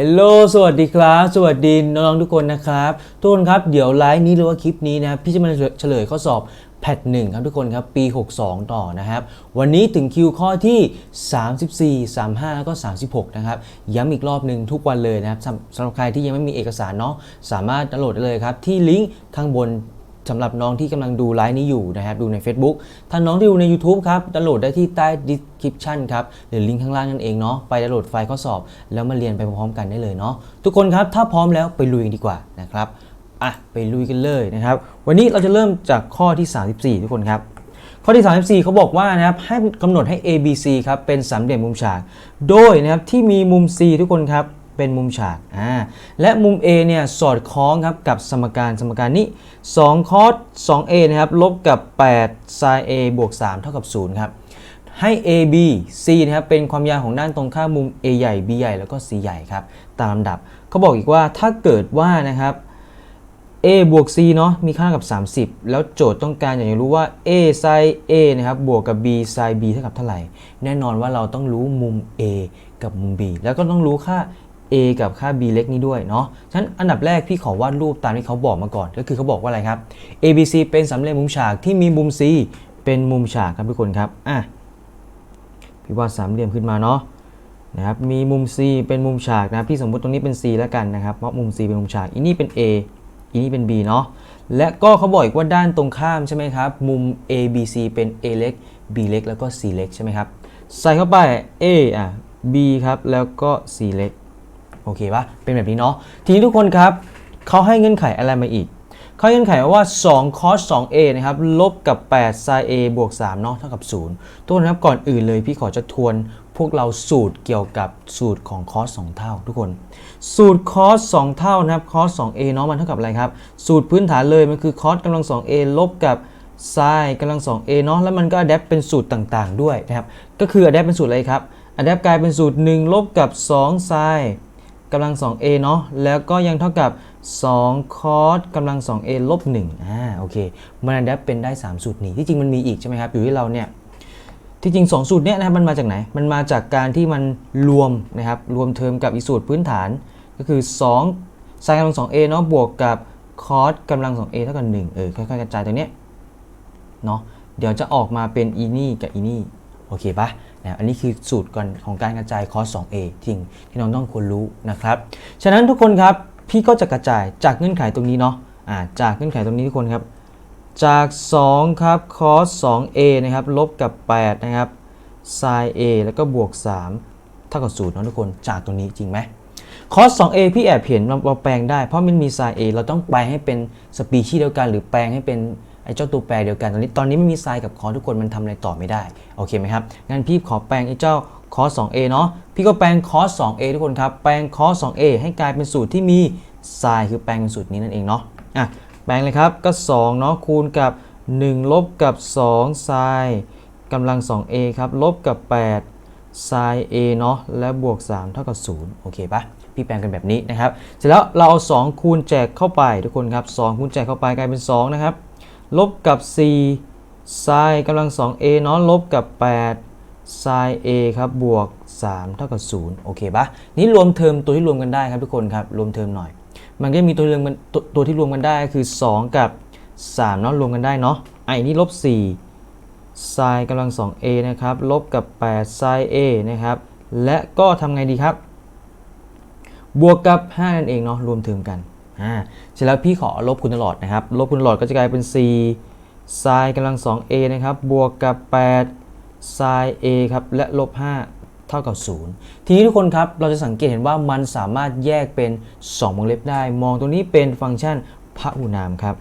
ฮลโลสวัสดีครับ สวัสดีน้องๆทุกคนนะครับ ทุกคนครับ เดี๋ยวไลฟ์นี้หรือว่าคลิปนี้นะครับพี่จะมาเฉลยข้อสอบแพทหนึ่งครับทุกคนครับ ปี 62 ต่อนะครับ วันนี้ถึงคิวข้อที่ 34 35 แล้วก็ 36 นะครับ ย้ำอีกรอบหนึ่งทุกวันเลยนะครับสำสำหรับใครที่ยังไม่มีเอกสารเนาะสามารถดาวน์โหลดได้เลยครับ ที่ลิงก์ข้างบน สำหรับน้องที่กำลังดูไลฟ์นี้อยู่นะครับดูใน Facebook ถ้าน้องที่ดูใน YouTube ครับดาวน์โหลดได้ที่ใต้ description ครับหรือลิงก์ข้างล่างนั่นเองเนาะไปดาวน์โหลดไฟล์ข้อสอบ แล้วมาเรียนไปพร้อมๆกันได้เลยเนาะทุกคนครับถ้าพร้อมแล้วไปลุยกันดีกว่านะครับอะไปลุยกันเลยนะครับวันนี้เราจะเริ่มจากข้อที่ 34 ทุกคนครับข้อที่ 34เขาบอกว่านะครับให้กำหนดให้ A B C ครับเป็นสามเหลี่ยมมุมฉาก โดยนะครับที่มีมุม C ทุกคนครับ เป็นมุมฉากอ่าและมุม A เนี่ยสอดคล้องครับกับสมการสมการนี้2 cos 2A นะครับลบกับ8 sin A บวก3เท่ากับ0ครับให้ A B C นะครับเป็นความยาวของด้านตรงข้ามมุม A ใหญ่ B ใหญ่แล้วก็ C ใหญ่ครับตามลำดับเขาบอกอีกว่าถ้าเกิดว่านะครับ a บวก c เนาะมีค่ากับ 30 แล้วโจทย์ต้องการอยากจะรู้ว่า a sin a นะครับบวกกับ b sin b เท่ากับเท่าไหร่ แน่นอนว่าเราต้องรู้มุม a กับมุม b แล้วก็ต้องรู้ค่า a กับค่า b เล็กนี้ด้วยเนาะ ฉะนั้นอันดับแรกพี่ขอวาดรูปตามที่เขาบอกมาก่อน ก็คือเขาบอกว่าอะไรครับ a b c เป็นสามเหลี่ยมมุมฉากที่มีมุม c เป็นมุมฉากครับทุกคนครับ อะ พี่วาดสามเหลี่ยมขึ้นมาเนาะนะครับ มีมุม c เป็นมุมฉากนะ พี่สมมติตรงนี้เป็น c แล้วกันนะครับ เพราะมุม c เป็นมุมฉาก อีนี่เป็น a อีนี่เป็น b เนาะ และก็เขาบอกอีกว่าด้านตรงข้ามใช่ไหมครับ มุม A B C เป็น A เล็ก B เล็ก แล้วก็ C เล็กใช่ไหมครับ ใส่เข้าไป A อะ B ครับ แล้วก็ C เล็ก โอเคปะเป็นแบบนี้เนาะทีนี้ทุกคนครับเขาให้เงื่อนไขอะไรมาอีกเขาให้เงื่อนไขว่า2 cos 2a นะครับลบกับ8 sin a บวก3เนาะเท่ากับ 0 ทุกคนครับก่อนอื่นเลยพี่ขอจะทวนพวกเราสูตรเกี่ยวกับสูตรของ cos 2 เท่า ทุกคน สูตร cos 2 เท่านะครับ cos 2a เนาะมันเท่ากับอะไรครับ สูตรพื้นฐานเลยมันคือ cos กำลัง 2a ลบกับ sin กำลัง 2a เนาะแล้วมันก็ adapt เป็นสูตรต่างๆ ด้วยนะครับก็คือ adapt เป็นสูตรอะไรครับ adapt กลายเป็นสูตร 1 ลบกับ2 sin กำลัง 2a เนาะแล้วก็ยังเท่ากับ2 cos กำลัง 2a ลบ1อ่าโอเคมัน adapt เป็นได้ 3 สูตรนี้ ที่จริงมันมีอีกใช่ไหมครับ อยู่ที่เราเนี่ยที่จริง 2 สูตรเนี้ยนะครับมันมาจากไหน มันมาจากการที่มันรวมนะครับรวมเทอมกับอีสูตรพื้นฐาน ก็คือ2 sin กำลัง 2a เนาะบวกกับ cos กำลัง 2a เท่ากับ1เออค่อยๆกระจายตรงเนี้ยเนาะเดี๋ยวจะออกมาเป็นอีนี่กับอีนี่โอเคปะ นะอันนี้คือสูตรก่อนของการกระจาย cos 2a จริงที่น้องต้องควรรู้นะครับ ฉะนั้นทุกคนครับพี่ก็จะกระจายจากเงื่อนไขตรงนี้เนาะอ่าจากเงื่อนไขตรงนี้ทุกคนครับ จาก 2 ครับ cos 2a นะครับลบกับ 8 นะครับ sin a แล้วก็บวก 3 เท่ากับ0เนาะทุกคนจากตรงนี้จริงไหม cos 2a พี่แอบเห็นเราแปลงได้ เพราะมันมี sin a เราต้องแปลงให้เป็นสปีชีส์เดียวกัน หรือแปลงให้เป็น ไอ้เจ้าตัวแปรเดียวกันตอนนี้ตอนนี้ไม่มี sin กับ cos ทุกคนมันทำอะไรต่อไม่ได้โอเคไหมครับงั้นพี่ขอแปลงไอ้เจ้า cos 2a เนาะพี่ก็แปลง cos 2a ทุกคนครับแปลง cos 2a ให้กลายเป็นสูตรที่มี sin คือแปลงเป็นสูตรนี้นั่นเองเนาะอะแปลงเลยครับก็2เนาะคูณกับ 1 ลบกับ2 sin กำลัง 2a ครับลบกับ8 sin a เนาะและบวก 3 เท่ากับ0โอเคปะพี่แปลงกันแบบนี้นะครับ เสร็จแล้วเราเอา2คูณแจกเข้าไปทุกคนครับ2คูณแจกเข้าไปกลายเป็น2นะครับ ลบกับ4 sin กำลัง 2a เนาะลบกับ8 sin a ครับบวก 3 เท่ากับ 0 โอเคปะนี่รวมเทอมตัวที่รวมกันได้ครับทุกคนครับ รวมเทอมหน่อย มันก็มีตัวรวมกันตัวตัวที่รวมกันได้คือ 2 กับ 3 เนาะรวมกันได้เนาะไอ้นี่ลบ4 sin กำลัง 2a นะครับลบกับ8 sin a นะครับและก็ทำไงดีครับ บวกกับ 5 นั่นเองเนาะรวมเทอมกัน อ่าเสร็จแล้วพี่ขอลบคูณตลอดนะครับ ลบคูณตลอดก็จะกลายเป็น4 sin กำลัง 2a นะครับ บวกกับ8 sin a ครับ และลบ 5 เท่ากับ 0 ทีนี้ทุกคนครับ เราจะสังเกตเห็นว่ามันสามารถแยกเป็น 2 วงเล็บได้ มองตรงนี้เป็นฟังก์ชันพหุนามครับ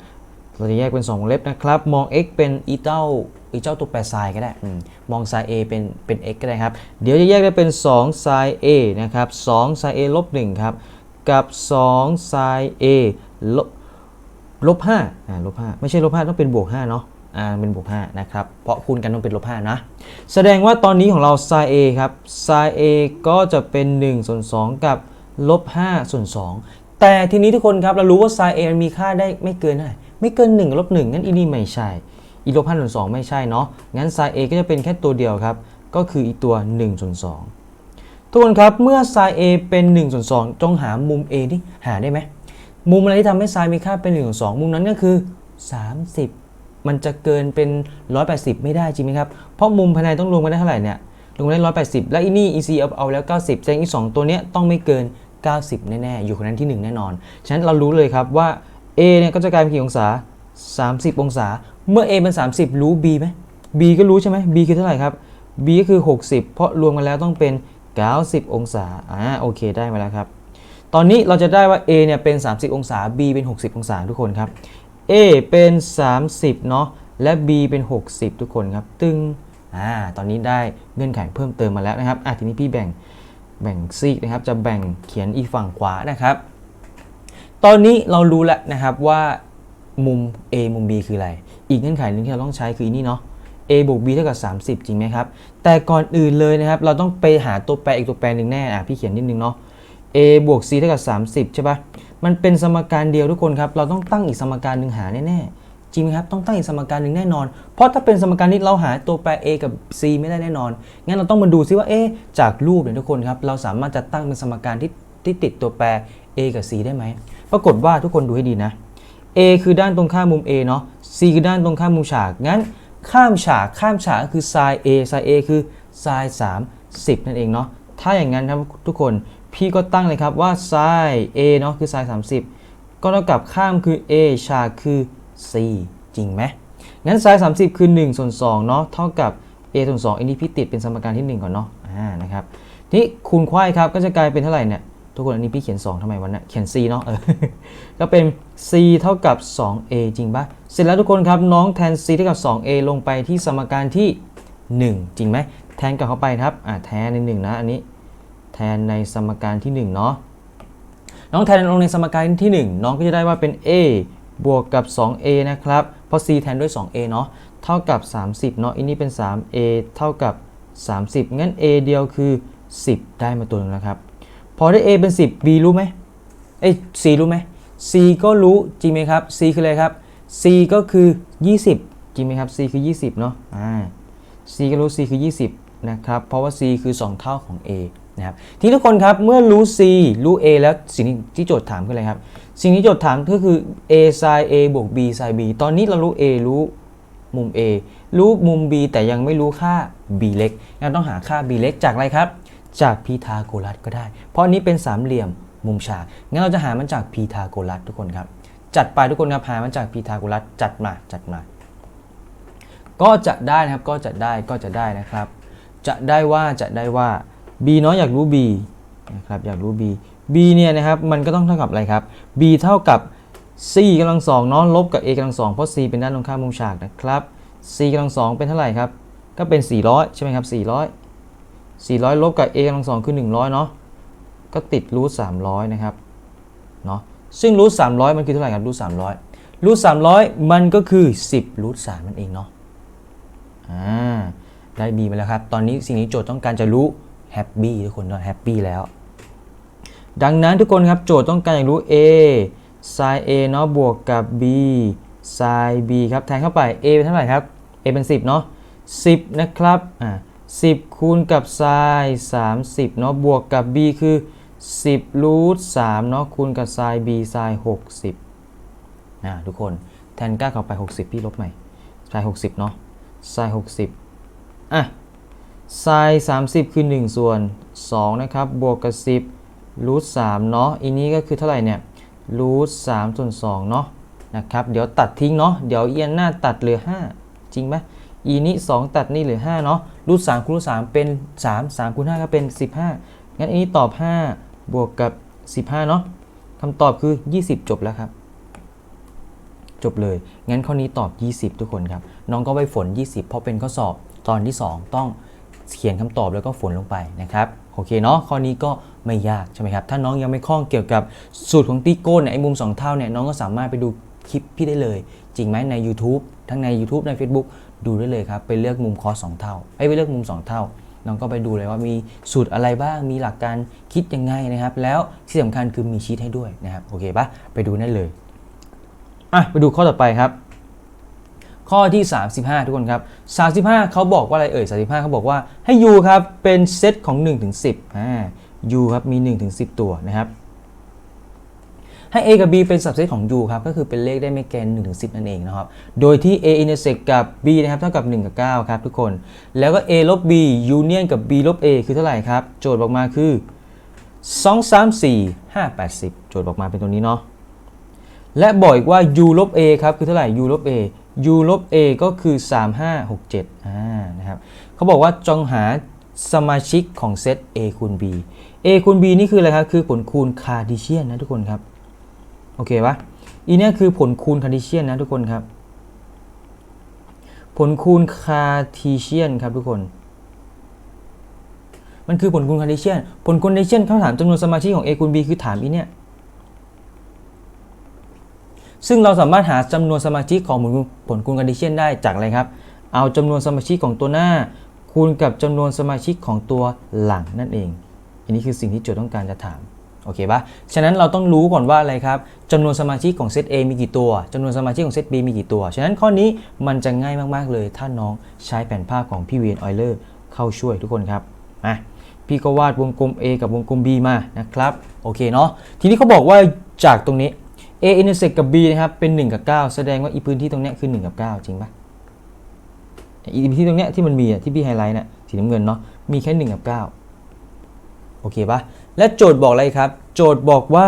เราจะแยกเป็น 2 วงเล็บนะครับ มอง x เป็นอีเจ้าอีเจ้าตัวแปร sin ก็ได้อมอง sin a เป็นเป็น x ก็ได้ครับ เดี๋ยวจะแยกได้เป็น2 sin a นะครับ2 sin a ลบ 1 ครับ กับ2 sin a ลบลบ5อ่าลบ5ไม่ใช่ลบ5ต้องเป็นบวก5เนาะอ่าเป็นบวก5นะครับเพราะคูณกันต้องเป็นลบ5นะแสดงว่าตอนนี้ของเรา sin a ครับ sin a ก็จะเป็น1ส่วน2กับลบ5ส่วน2แต่ทีนี้ทุกคนครับเรารู้ว่า sin a มีค่าได้ไม่เกินเท่าไหร่ไม่เกิน1ลบ1งั้นอีนี่ไม่ใช่อีลบ5ส่วน2ไม่ใช่เนาะงั้น sin a ก็จะเป็นแค่ตัวเดียวครับก็คืออีตัว1ส่วน2 ทุกคนครับเมื่อ sin a เป็น1ส่วน2จงหามุม a ที่หาได้ไหมมุมอะไรที่ทำให้ sin มีค่าเป็น1ส่วน2มุมนั้นก็คือ 30 มันจะเกินเป็น 180 ไม่ได้จริงไหมครับ เพราะมุมภายในต้องรวมกันได้เท่าไหร่เนี่ยรวมกันได้ 180 แล้วอีนี่ EC เอาเอาแล้ว 90แสดงอีก2ตัวเนี้ยต้องไม่เกิน 90 แน่ๆ อยู่คนนั้นที่ 1 แน่นอน ฉะนั้นเรารู้เลยครับว่า A เนี่ยก็จะกลายเป็นกี่องศา 30 องศา เมื่อ A เป็น 30 รู้ B ไหม B ก็รู้ใช่ไหม B คือเท่าไหร่ครับ B ก็คือ 60 เพราะรวมกันแล้วต้องเป็น 90 องศา อ่า โอเค ได้มาแล้วครับ ตอนนี้เราจะได้ว่า A เนี่ย เป็น 30 องศา B เป็น 60 องศาทุกคนครับ A เป็น 30 เนาะ และ B เป็น 60 ทุกคนครับ ตึงอ่า ตอนนี้ได้เงื่อนไขเพิ่มเติมมาแล้วนะครับ อะ ทีนี้พี่แบ่ง แบ่งซีกนะครับ จะแบ่งเขียนอีกฝั่งขวานะครับ ตอนนี้เรารู้แล้วนะครับว่ามุม A มุม B คืออะไร อีกเงื่อนไขหนึ่งที่เราต้องใช้คืออนนี่เนาะ A บวก B เท่ากับ 30 จริงไหมครับ แต่ก่อนอื่นเลยนะครับ เราต้องไปหาตัวแปรอีกตัวแปรหนึ่งแน่อะพี่เขียนนิดนึงเนาะ A บวก C เท่ากับ 30 ใช่ปะมันเป็นสมการเดียวทุกคนครับ เราต้องตั้งอีกสมการหนึ่งหาแน่ๆ จริงไหมครับ ต้องตั้งอีกสมการหนึ่งแน่นอน เพราะถ้าเป็นสมการนี้เราหาตัวแปร A กับ C ไม่ได้แน่นอน งั้นเราต้องมาดูซิว่าเอ๊จากรูปเนี่ยทุกคนครับ เราสามารถจะตั้งเป็นสมการที่ที่ติดตัวแปร A กับ C ได้ไหม ปรากฏว่าทุกคนดูให้ดีนะ A คือด้านตรงข้ามมุม A เนาะ C คือด้านตรงข้ามมุมฉาก งั้น ข้ามฉากข้ามฉากก็คือ sin A sin A คือ sin 30นั่นเองเนาะถ้าอย่างนั้นครับทุกคนพี่ก็ตั้งเลยครับว่า sin A เนาะคือ sin 30 ก็เท่ากับข้ามคือ A ฉากคือ C จริงไหมงั้น sin 30 คือ 1 ส่วน2เนาะเท่ากับ A ส่วน2อันนี้พี่ติดเป็นสมการที่ 1 ก่อนเนาะอ่านะครับทีนี้คูณควายครับก็จะกลายเป็นเท่าไหร่เนี่ย ทุกคนอันนี้พี่เขียน 2ทำไมวะเนี่ยเขียน c เนาะเออก็เป็น c เท่ากับ 2a จริงปะเสร็จแล้วทุกคนครับน้องแทน c เท่ากับ 2a ลงไปที่สมการที่ 1 จริงไหมแทนกับเข้าไปครับอ่าแทนใน 1 นะ อันนี้ แทนในสมการที่ 1 เนาะน้องแทนลงในสมการที่ 1 น้องก็จะได้ว่าเป็น a บวกกับ 2a นะครับ เพราะ c แทนด้วย 2a เนาะเท่ากับ 30 เนาะอันนี้เป็น 3a เท่ากับ 30 งั้น a เดียวคือ 10 ได้มาตัวหนึงแล้วครับ พอได้ a เป็น 10 b รู้ไหมเอ้ c รู้ไหม c ก็รู้จริงไหมครับ c คืออะไรครับ c ก็คือ 20 จริงไหมครับ c คือ 20 เนาะอ่า c ก็รู้ c คือ 20 นะครับ เพราะว่า c คือ 2 เท่าของ a นะครับทีทุกคนครับเมื่อรู้ c รู้ a แล้วสิ่งที่โจทย์ถามคืออะไรครับ สิ่งที่โจทย์ถามก็คือ a sin a บวก b sin b ตอนนี้เรารู้ a รู้มุม a รู้มุม b แต่ยังไม่รู้ค่า b เล็กงั้นต้องหาค่า b เล็กจากอะไรครับ จากพีทาโกรัสก็ได้ เพราะนนี้เป็นสามเหลี่ยมมุมฉาก งั้นเราจะหามันจากพีทาโกรัสทุกคนครับ จัดไปทุกคนครับ หามันจากพีทาโกรัสจัดมา จัดมา ก็จะได้นะครับ ก็จะได้ ก็จะได้นะครับ จะได้ว่า จะได้ว่า b เนาะอยากรู้ b นะครับ อยากรู้ b b เนี่ยนะครับ มันก็ต้องเท่ากับอะไรครับ b เท่ากับ c กำลังสองเนาะ ลบกับ a กำลังสองเพราะ c เป็นด้านตรงข้ามมุมฉากนะครับ c กำลังสองเป็นเท่าไหร่ครับ ก็เป็น 400 ใช่ไหมครับ 400 400 ลบกับ a กำลังสองคือ 100 เนาะ ก็ติดรูท300 นะครับ เนาะ ซึ่งรูท300 มันคือเท่าไหร่ครับรูท300รูท300 มันก็คือ 10รูท3นั่นเองเนาะ อ่า ได้ b มาแล้วครับ ตอนนี้สิ่งนี้โจทย์ต้องการจะรู้แฮปปี้ทุกคนก็แฮปปี้แล้ว ดังนั้นทุกคนครับ โจทย์ต้องการอยากรู้ a sin a เนาะ บวกกับ b sin b ครับ แทนเข้าไป a เป็นเท่าไหร่ครับ a เป็น 10 เนาะ 10 นะครับ อ่า 10 คูณกับ sin 30 เนาะบวกกับ b คือ 10รูท3เนาะคูณกับ sin b sin 60อ่าทุกคนแทนก้าเข้าไป 60 พี่ลบใหม่ sin 60 เนาะ sin 60 อะ sin 30 คือ 1 ส่วน 2 นะครับ บวกกับ 10รูท3เนาะอีนี้ก็คือเท่าไหร่เนี่ยรูท3ส่วน2เนาะนะครับ เดี๋ยวตัดทิ้งเนาะเดี๋ยวเอียนหน้าตัดเหลือ 5 จริงไหม อีนี้ 2 ตัดนี่เหลือ5เนาะรูท3คูณรูท3เป็น3 3คูณ5ก็เป็น 15 งั้นอันนี้ตอบ 5 บวกกับ 15 เนาะคำตอบคือ 20 จบแล้วครับ จบเลย งั้นข้อนี้ตอบ 20 ทุกคนครับ น้องก็ไปฝน 20 เพราะเป็นข้อสอบตอนที่ 2 ต้องเขียนคำตอบแล้วก็ฝนลงไปนะครับโอเคเนาะข้อนี้ก็ไม่ยากใช่ไหมครับถ้าน้องยังไม่คล่องเกี่ยวกับสูตรของตีโก้เนี่ยไอ้มุม 2 เท่าเนี่ยน้องก็สามารถไปดูคลิปพี่ได้เลย จริงไหมใน YouTube ทั้งใน YouTube ใน Facebook ดูได้เลยครับ ไปเลือกมุมคอส2เท่าไอ้ไปเลือกมุม 2 เท่าน้องก็ไปดูเลยว่ามีสูตรอะไรบ้าง มีหลักการคิดยังไงนะครับ แล้วที่สำคัญคือมีชีทให้ด้วยนะครับ โอเคปะไปดูได้เลย อะ ไปดูข้อต่อไปครับ ข้อที่ 35 ทุกคนครับ 35 เขาบอกว่าอะไรเอ่ย 35 เขาบอกว่าให้ u ครับ เป็นเซตของ1ถึง10อ่า u ครับ มี1ถึง10 ตัวนะครับ ให้ a กับ b เป็นสับเซตของ u ครับ ก็คือเป็นเลขได้ไม่เกิน1ถึง10 นั่นเองนะครับ โดยที่ a intersect กับ b นะครับเท่ากับ 1 กับ 9 ครับทุกคน แล้วก็ a ลบ b union กับ b ลบ a คือเท่าไหร่ครับ โจทย์บอกมาคือ 2 3 4 5 8 10โจทย์บอกมาเป็นตัวนี้เนาะ และบอกอีกว่า u ลบ a ครับคือเท่าไหร่ u ลบ a u ลบ a ก็คือ 3 5 6 7อ่านะครับเขาบอกว่าจงหาสมาชิกของเซต a คูณ b a คูณ b นี่คืออะไรครับ คือผลคูณคาร์ดิเชียนนะทุกคนครับ โอเคปะอีเนี่ยคือผลคูณคาร์ดิเชียนนะทุกคนครับ ผลคูณคาร์ทีเชียนครับทุกคน มันคือผลคูณคาร์ดิเชียน ผลคูณคาร์ดิเชียนเขาถามจำนวนสมาชิกของ a คูณ b คือถามอีเนี่ยซึ่งเราสามารถหาจำนวนสมาชิกของผลผลคูณคาร์ดิเชียนได้จากอะไรครับ เอาจำนวนสมาชิกของตัวหน้า คูณกับจำนวนสมาชิกของตัวหลังนั่นเอง อันนี้คือสิ่งที่โจทย์ต้องการจะถาม โอเคปะฉะนั้นเราต้องรู้ก่อนว่าอะไรครับจำนวนสมาชิกของเซต A มีกี่ตัวจำนวนสมาชิกของเซต B มีกี่ตัว ฉะนั้นข้อนี้มันจะง่ายมากๆเลย ถ้าน้องใช้แผนภาพของพี่เวียนออยเลอร์เข้าช่วยทุกคนครับมาพี่ก็วาดวงกลม A กับวงกลม B มานะครับโอเคเนาะทีนี้เขาบอกว่าจากตรงนี้ A intersect กับ B นะครับเป็น 1 กับ 9 แสดงว่าอีพื้นที่ตรงเนี้ยคือ 1 กับ 9 จริงปะอีพื้นที่ตรงเนี้ยที่มันมีอะที่พี่ไฮไลท์น่ะสีน้ำเงินเนาะมีแค่ 1 กับ 9 โอเคปะ และโจทย์บอกอะไรครับ โจทย์บอกว่า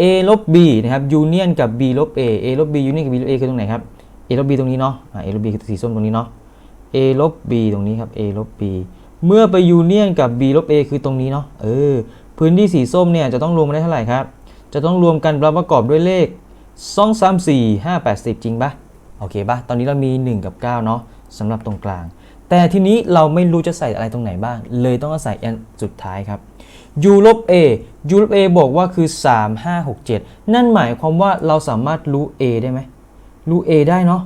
a ลบ b นะครับ union กับ b ลบ a a ลบ b union กับ b ลบ a คือตรงไหนครับ a ลบ b ตรงนี้เนาะ a ลบ b คือสีส้มตรงนี้เนาะ a ลบ b ตรงนี้ครับ a ลบ b เมื่อไป union กับ b ลบ a คือตรงนี้เนาะ เออ พื้นที่สีส้มเนี่ยจะต้องรวมกันได้เท่าไหร่ครับ จะต้องรวมกันประกอบด้วยเลข 2 3 4 5 8 10 จริงปะโอเคปะตอนนี้เรามี 1 กับ 9 เนาะสำหรับตรงกลาง แต่ทีนี้เราไม่รู้จะใส่อะไรตรงไหนบ้าง เลยต้องอาศัยอันสุดท้ายครับ u ลบ a u ลบ a บอกว่าคือ 3 5 6 7 นั่นหมายความว่าเราสามารถรู้ a ได้ไหมรู้ a ได้เนาะ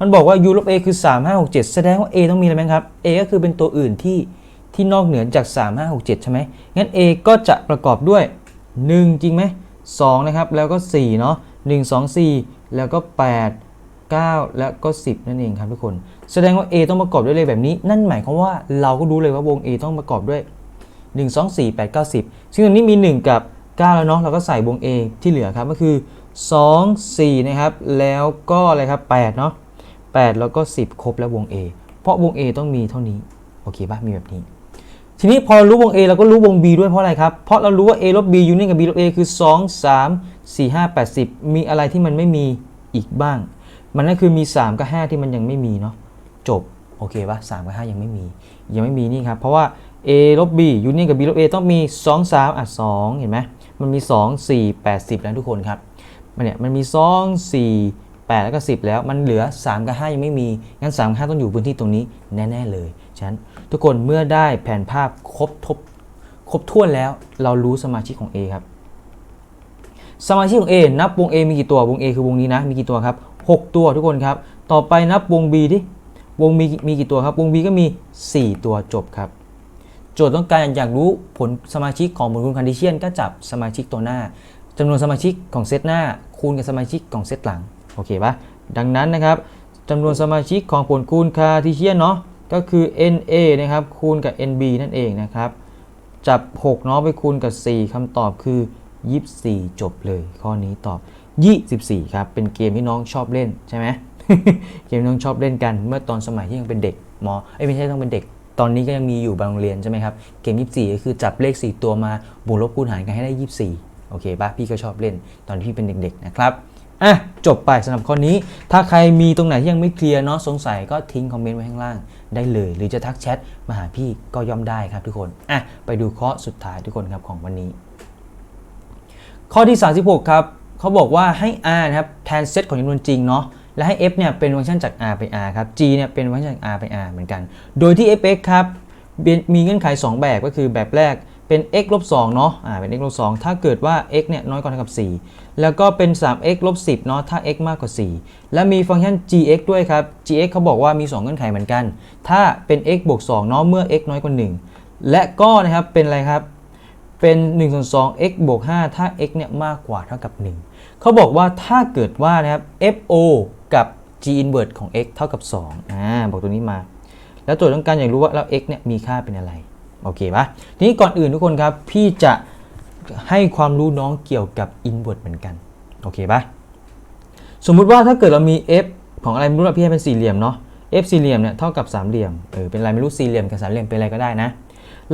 มันบอกว่า u ลบ a คือ 3 5 6 7 แสดงว่า a ต้องมีอะไรไหมครับ a ก็คือเป็นตัวอื่นที่ที่นอกเหนือจาก 3 5 6 7 ใช่ไหมงั้น a ก็จะประกอบด้วย 1 จริงไหม2นะครับ แล้วก็ 4 เนาะ1 2 4 แล้วก็ 8 9 แล้วก็ 10 นั่นเองครับทุกคน แสดงว่า a ต้องประกอบด้วยเลขแบบนี้ นั่นหมายความว่าเราก็รู้เลยว่าวง a ต้องประกอบด้วย 1 2 4 8 9 10 ซึ่งตรงนี้มี 1 กับ 9 แล้วเนาะเราก็ใส่วง A ที่เหลือครับก็คือ 2 4 นะครับ แล้วก็อะไรครับ8เนาะ8 แล้วก็ 10 ครบแล้ววง A เพราะวง A ต้องมีเท่านี้ โอเคป่ะมีแบบนี้ ทีนี้พอรู้วง A เราก็รู้วง B ด้วยเพราะอะไรครับ เพราะเรารู้ว่า A ลบ B ยูนิยนกับ B ลบ A คือ 2 3 4 5 8 10 มีอะไรที่มันไม่มีอีกบ้าง มันนั่นคือมี 3 กับ 5 ที่มันยังไม่มีเนาะจบโอเคป่ะ3กับ 5 ยังไม่มี ยังไม่มีนี่ครับ เพราะว่า a ลบ b ยูเนียนกับ b ลบ a ต้องมี 2 3อะ2เห็นไหมมันมี 2 4 8 10 แล้วทุกคนครับ มันเนี่ยมันมี 2 4 8 แล้วก็ 10 แล้วมันเหลือ 3 กับ 5 ยังไม่มี งั้น 3 กับ 5 ต้องอยู่พื้นที่ตรงนี้แน่ ๆ เลยฉะนั้นทุกคนเมื่อได้แผนภาพครบทบครบถ้วนแล้วเรารู้สมาชิกของ A ครับ สมาชิกของ A นับวง A มีกี่ตัววง A คือวงนี้นะ มีกี่ตัวครับ 6 ตัวทุกคนครับ ต่อไปนับวง B ดิวง B มีกี่ตัวครับ วง B ก็มี 4 ตัวจบครับ โจทย์ต้องการอยากรู้ผลสมาชิกของผลคูณคาร์ดิเชียนก็จับสมาชิกตัวหน้าจำนวนสมาชิกของเซตหน้า คูณกับสมาชิกของเซตหลัง โอเคปะดังนั้นนะครับจำนวนสมาชิกของผลคูณคาร์ดิเชียนเนาะก็คือ NA นะครับคูณกับ NB นั่นเองนะครับ จับ 6 เนาะไปคูณกับ 4คำตอบคือ 24 จบเลย ข้อนี้ตอบ 24 ครับ เป็นเกมที่น้องชอบเล่นใช่ไหมเกมที่น้องชอบเล่นกันเมื่อตอนสมัยที่ยังเป็นเด็กมเอ้ไม่ใช่ต้องเป็นเด็ก ตอนนี้ก็ยังมีอยู่บางโรงเรียนใช่ไหมครับ เกม 24 ก็คือจับเลข 4 ตัวมาบวกลบคูณหารกันให้ได้ 24 โอเคปะพี่ก็ชอบเล่นตอนที่พี่เป็นเด็กๆนะครับอะจบไปสำหรับข้อนี้ ถ้าใครมีตรงไหนที่ยังไม่เคลียร์เนาะสงสัยก็ทิ้งคอมเมนต์ไว้ข้างล่างได้เลย หรือจะทักแชทมาหาพี่ก็ย่อมได้ครับทุกคนอะไปดูข้อสุดท้ายทุกคนครับของวันนี้ ข้อที่ 36 ครับเขาบอกว่าให้ r นะครับแทนเซตของจำนวนจริงเนาะ และให้ f เนี่ยเป็นฟังก์ชันจาก r ไป r ครับ g เนี่ยเป็นฟังก์ชันจาก r ไป r เหมือนกัน โดยที่ fx ครับมีเงื่อนไข 2 แบบก็คือแบบแรกเป็น x ลบ2เนาะอ่าเป็น x ลบ2ถ้าเกิดว่า x เนี่ยน้อยกว่าเท่ากับ 4 แล้วก็เป็น 3x ลบ10เนาะถ้า x มากกว่า 4 และมีฟังก์ชัน gx ด้วยครับ gx เขาบอกว่ามี 2 เงื่อนไขเหมือนกัน ถ้าเป็น x บวก2เนาะเมื่อ x น้อยกว่า 1 และก็นะครับเป็นอะไรครับเป็น1ส่วน2 x บวก5ถ้า x เนี่ยมากกว่าเท่ากับ 1 เขาบอกว่าถ้าเกิดว่านะครับ fo กับ g inverse ของ x เท่ากับ2อ่าบอกตัวนี้มา แล้วโจทย์ต้องการอยากรู้ว่าแล้ว x เนี่ยมีค่าเป็นอะไร โอเคปะทีนี้ก่อนอื่นทุกคนครับ พี่จะให้ความรู้น้องเกี่ยวกับ inverse เหมือนกัน โอเคปะสมมุติว่าถ้าเกิดเรามี f ของอะไรไม่รู้อะพี่ให้เป็นสี่เหลี่ยมเนาะ f สี่เหลี่ยมเนี่ยเท่ากับสามเหลี่ยม เออเป็นอะไรไม่รู้สี่เหลี่ยมกับสามเหลี่ยมเป็นอะไรก็ได้นะ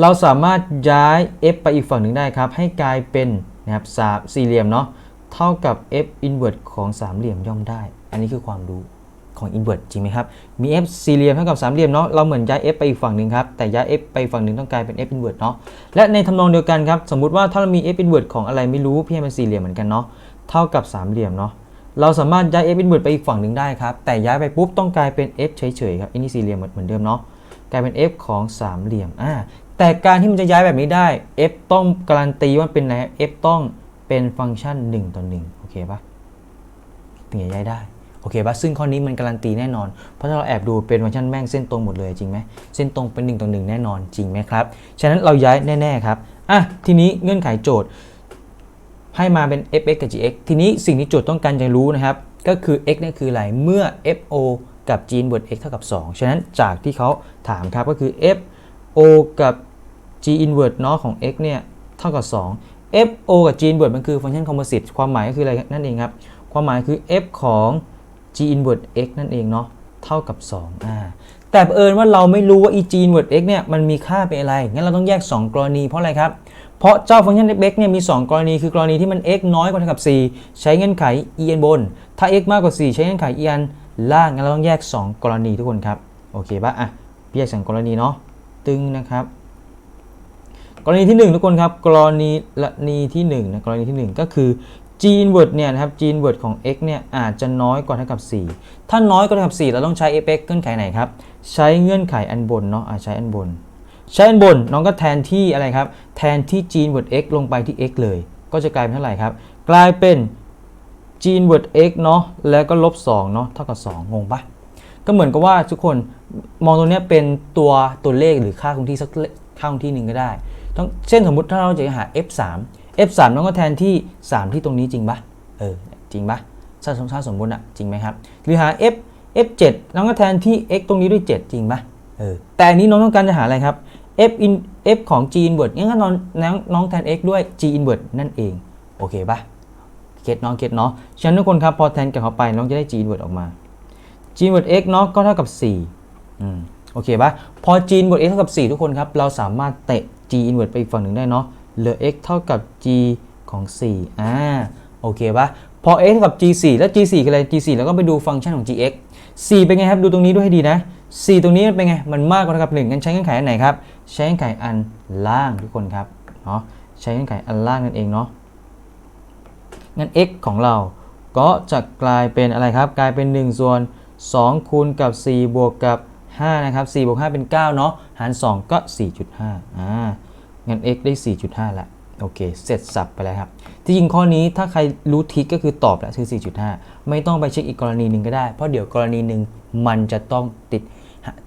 เราสามารถย้าย f ไปอีกฝั่งหนึ่งได้ครับ ให้กลายเป็นนะครับสามสี่เหลี่ยมเนาะเท่ากับ f inverse ของสามเหลี่ยมย่อมได้ อันนี้คือความรู้ของ inverse จริงไหมครับ มี f สี่เหลี่ยมเท่ากับสามเหลี่ยมเนาะ เราเหมือนย้าย f ไปอีกฝั่งหนึ่งครับ แต่ย้าย f ไปฝั่งหนึ่งต้องกลายเป็น f inverse เนาะ และในทำนองเดียวกันครับ สมมุติว่าถ้าเรามี f inverse ของอะไรไม่รู้ พี่ให้มันสี่เหลี่ยมเหมือนกันเนาะ เท่ากับสามเหลี่ยมเนาะ เราสามารถย้าย f inverse ไปอีกฝั่งหนึ่งได้ครับ แต่ย้ายไปปุ๊บต้องกลายเป็น f เฉยๆครับอันนี้สี่เหลี่ยมเหมือนเดิมเนาะ กลายเป็น f ของสามเหลี่ยม อ่า แต่การที่มันจะย้ายแบบนี้ได้ f ต้องการันตีว่าเป็นอะไร f ต้องเป็นฟังก์ชัน1ต่อ1โอเคปะถึงจะย้ายได้ โอเคปะซึ่งข้อนี้มันการันตีแน่นอน เพราะถ้าเราแอบดูเป็นฟังก์ชันแม่งเส้นตรงหมดเลยจริงไหมเส้นตรงเป็น1ต่อ1แน่นอนจริงไหมครับ ฉะนั้นเราย้ายแน่ๆครับอะทีนี้เงื่อนไขโจทย์ ให้มาเป็น fx กับ gx ทีนี้สิ่งที่โจทย์ต้องการจะรู้นะครับ ก็คือ x นี่คืออะไรเมื่อ fo กับ g inverse x เท่ากับ 2 ฉะนั้นจากที่เขาถามครับก็คือ fo กับ g inverse เนาะของ x เนี่ยเท่ากับ 2 fo กับ g inverse มันคือฟังก์ชันคอมโพสิตความหมายก็คืออะไรนั่นเองครับ ความหมายคือ f ของ g inverse x นั่นเองเนาะเท่ากับ2อ่าแต่เผอิญว่าเราไม่รู้ว่า e g inverse x เนี่ยมันมีค่าเป็นอะไร งั้นเราต้องแยก 2 กรณีเพราะอะไรครับ เพราะเจ้าฟังก์ชัน f(x) เนี่ยมี 2 กรณี คือกรณีที่มัน x น้อยกว่าเท่ากับ 4 ใช้เงื่อนไข e n บน ถ้า x มากกว่า 4 ใช้เงื่อนไข e n ล่าง งั้นเราต้องแยก 2 กรณีทุกคนครับ โอเคปะอะแยกสองกรณีเนาะ ตึงนะครับ กรณีที่ 1 ทุกคนครับ กรณีละนีที่1นะ กรณีที่ 1 ก็คือ g inverse เนี่ยนะครับ g inverse ของ x เนี่ยอาจจะน้อยกว่าเท่ากับ 4 ถ้าน้อยกว่าเท่ากับ 4 เราต้องใช้ fx เงื่อนไขไหนครับ ใช้เงื่อนไขอันบนเนาะอะใช้อันบน ใช้อันบนน้องก็แทนที่อะไรครับ แทนที่ g inverse x ลงไปที่ x เลย ก็จะกลายเป็นเท่าไหร่ครับ กลายเป็น g inverse x เนาะแล้วก็ลบ2เนาะเท่ากับ 2 งงปะก็เหมือนกับว่าทุกคนมองตรงเนี้ยเป็นตัวตัวเลขหรือค่าคงที่สักค่าคงที่หนึ่งก็ได้ต้องเช่นสมมุติถ้าเราจะหา f 3 f 3น้องก็แทนที่ 3 ที่ตรงนี้จริงปะเออจริงปะถ้าสมถ้าสมมุติอะจริงไหมครับ หรือหา f f 7น้องก็แทนที่ x ตรงนี้ด้วย 7 จริงปะเออแต่อันนี้น้องต้องการจะหาอะไรครับ f in f ของ g inverse งั้นก็น้องน้องน้องแทน x ด้วย g inverse นั่นเองโอเคปะเก็ตน้องเก็ตเนาะฉะนั้นทุกคนครับพอแทนกับเขาไปน้องจะได้ g inverse ออกมา g inverse x เนาะก็เท่ากับ4อืมโอเคปะพอ g inverse x เท่ากับ 4 ทุกคนครับเราสามารถเตะ g inverse ไปอีกฝั่งหนึ่งได้เนาะ เหลือ x เท่ากับ g ของ4อ่าโอเคปะพอ x เท่ากับ g 4แล้ว g 4คืออะไร g 4แล้วก็ไปดูฟังก์ชันของ gx 4เป็นไงครับ ดูตรงนี้ด้วยให้ดีนะ 4 ตรงนี้เป็นไง มันมากกว่าเท่ากับ1งั้นใช้เงื่อนไขอันไหนครับ ใช้เงื่อนไขอันล่างทุกคนครับเนาะใช้เงื่อนไขอันล่างนั่นเองเนาะงั้น x ของเราก็จะกลายเป็นอะไรครับ กลายเป็น 1 ส่วน 2 คูณกับ 4 บวกกับ 5 นะครับ 4 บวก 5 เป็น 9 เนาะ หาร 2 ก็ 4.5 อ่า งั้น x ได้ 4.5 ละ โอเค เสร็จสับไปแล้วครับ ที่จริงข้อนี้ถ้าใครรู้ทริกก็คือตอบแล้วคือ 4.5 ไม่ต้องไปเช็คอีกกรณีหนึ่งก็ได้ เพราะเดี๋ยวกรณีหนึ่งมันจะต้องติด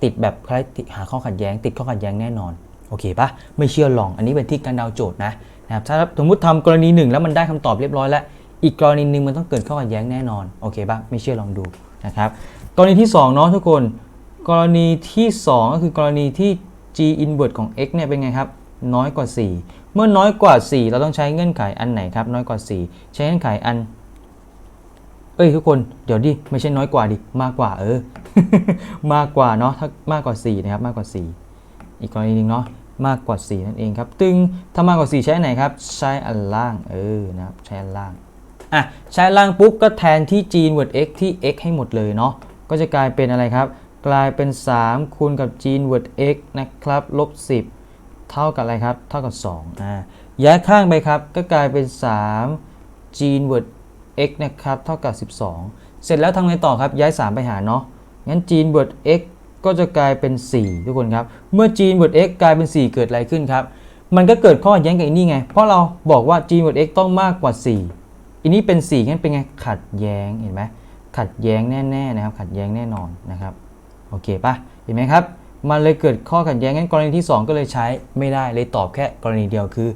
ติดแบบคล้ายหาข้อขัดแย้ง ติดข้อขัดแย้งแน่นอน โอเคปะไม่เชื่อลอง อันนี้เป็นที่การเดาโจทย์นะนะครับถ้าสมมติทำกรณีหนึ่งแล้วมันได้คำตอบเรียบร้อยแล้ว อีกกรณีหนึ่งมันต้องเกิดข้อขัดแย้งแน่นอน โอเคปะไม่เชื่อลองดูนะครับ กรณีที่2เนาะทุกคน กรณีที่ 2 ก็คือกรณีที่ g inverse ของ x เนี่ยเป็นไงครับ น้อยกว่า 4 เมื่อน้อยกว่า 4 เราต้องใช้เงื่อนไขอันไหนครับ น้อยกว่า 4 ใช้เงื่อนไขอัน เอ้ยทุกคน เดี๋ยวดิ ไม่ใช่น้อยกว่าดิ มากกว่าเออ มากกว่าเนาะ ถ้ามากกว่า 4 นะครับ มากกว่า 4 อีกกรณีหนึงเนาะ มากกว่า 4 นั่นเองครับ ตึงถ้ามากกว่า 4 ใช้ไหนครับ ใช้อันล่าง เออ นะครับ ใช้อันล่าง อะ ใช้อันล่างปุ๊บก็แทนที่ g inverse x ที่ x ให้หมดเลยเนาะ ก็จะกลายเป็นอะไรครับกลายเป็น 3 คูณกับ g inverse x นะครับ ลบ10 เท่ากับอะไรครับ เท่ากับ2อ่าย้ายข้างไปครับ ก็กลายเป็น3 g inverse x นะครับ เท่ากับ 12 เสร็จแล้วทำไงต่อครับ ย้าย 3 ไปหาเนาะ งั้น g inverse x ก็จะกลายเป็น 4 ทุกคนครับ เมื่อ g inverse x กลายเป็น 4 เกิดอะไรขึ้นครับ มันก็เกิดข้อแย้งกับอันนี้ไง เพราะเราบอกว่า g inverse x ต้องมากกว่า 4 อันนี้เป็น 4 งั้นเป็นไง ขัดแย้ง เห็นไหมขัดแย้งแน่ๆนะครับ ขัดแย้งแน่นอนนะครับ โอเคปะเห็นไหมครับ มันเลยเกิดข้อขัดแย้งงั้นกรณีที่ 2 ก็เลยใช้ไม่ได้เลยตอบแค่กรณีเดียวคือ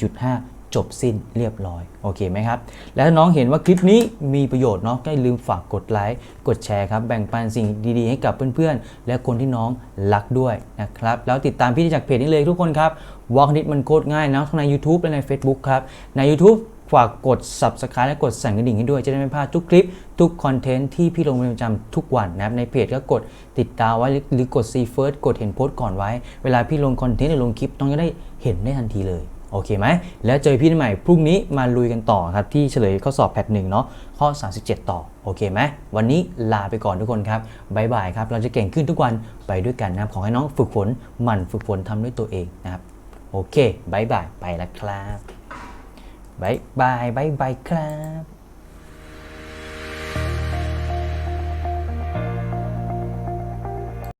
4.5 จบสิ้นเรียบร้อย โอเคไหมครับ แล้วถ้าน้องเห็นว่าคลิปนี้มีประโยชน์เนาะก็อย่าลืมฝากกดไลค์กดแชร์ครับแบ่งปันสิ่งดีๆ ให้กับเพื่อนๆ และคนที่น้องรักด้วยนะครับแล้วติดตามพี่ได้จากเพจนี้เลยทุกคนครับวอล์กนิดมันโคตรง่ายนะทั้งใน YouTube และใน Facebook ครับใน YouTube ฝากกด Subscribe และกดสั่นกระดิ่งให้ด้วย จะได้ไม่พลาดทุกคลิป ทุกคอนเทนต์ที่พี่ลงเป็นประจำทุกวันนะครับ ในเพจก็กดติดตามไว้หรือกด See First กดเห็นโพสต์ก่อนไว้ เวลาพี่ลงคอนเทนต์หรือลงคลิป ต้องจะได้เห็นได้ทันทีเลย โอเคไหม แล้วเจอพี่ใหม่พรุ่งนี้มาลุยกันต่อครับ ที่เฉลยข้อสอบแพทหนึ่งเนาะข้อ 37 ต่อ โอเคไหม วันนี้ลาไปก่อนทุกคนครับบายบายครับ เราจะเก่งขึ้นทุกวันไปด้วยกันนะครับ ขอให้น้องฝึกฝนหมั่นฝึกฝนทำด้วยตัวเองนะครับ โอเคบายบาย ไปแล้วครับ บายบายบายบายครับ